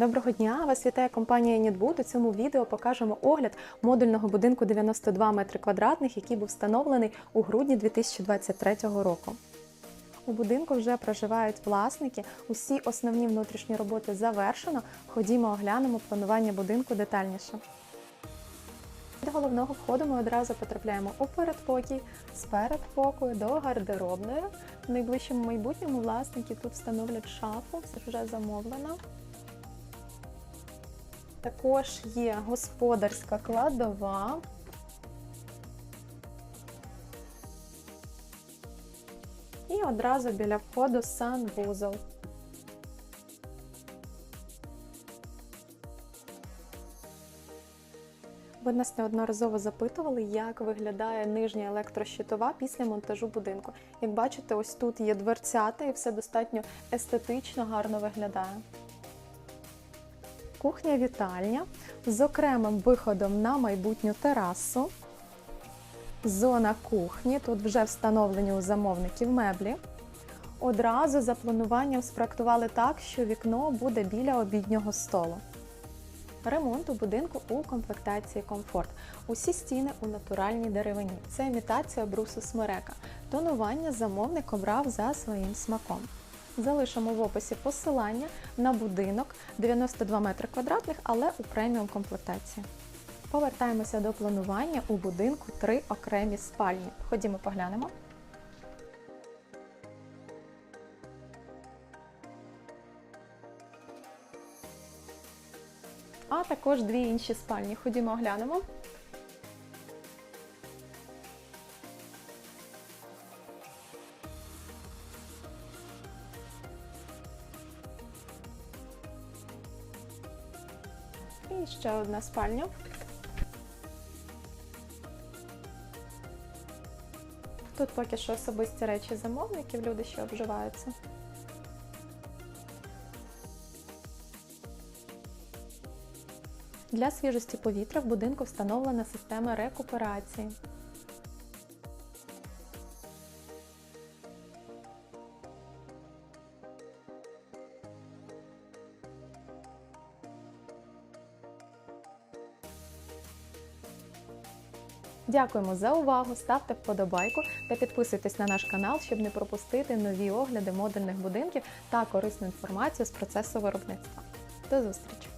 Доброго дня! Вас вітає компанія Нідбуд. У цьому відео покажемо огляд модульного будинку 92 метри квадратних, який був встановлений у грудні 2023 року. У будинку вже проживають власники. Усі основні внутрішні роботи завершено. Ходімо оглянемо планування будинку детальніше. Від головного входу ми одразу потрапляємо у передпокій, з передпокою до гардеробної. В найближчому майбутньому власники тут встановлять шафу, все вже замовлено. Також є господарська кладова. І одразу біля входу санвузол. Ви нас неодноразово запитували, як виглядає нижня електрощитова після монтажу будинку. Як бачите, ось тут є дверцята і все достатньо естетично гарно виглядає. Кухня-вітальня з окремим виходом на майбутню терасу. Зона кухні. Тут вже встановлені у замовників меблі. Одразу за плануванням спроектували так, що вікно буде біля обіднього столу. Ремонт у будинку у комплектації комфорт. Усі стіни у натуральній деревині. Це імітація брусу смерека. Тонування замовник обрав за своїм смаком. Залишимо в описі посилання на будинок 92 метри квадратних, але у преміум комплектації. Повертаємося до планування у будинку три окремі спальні. Ходімо поглянемо. А також дві інші спальні. Ходімо оглянемо. І ще одна спальня. Тут поки що особисті речі замовників, люди ще обживаються. Для свіжості повітря в будинку встановлена система рекуперації. Дякуємо за увагу, ставте вподобайку та підписуйтесь на наш канал, щоб не пропустити нові огляди модульних будинків та корисну інформацію з процесу виробництва. До зустрічі!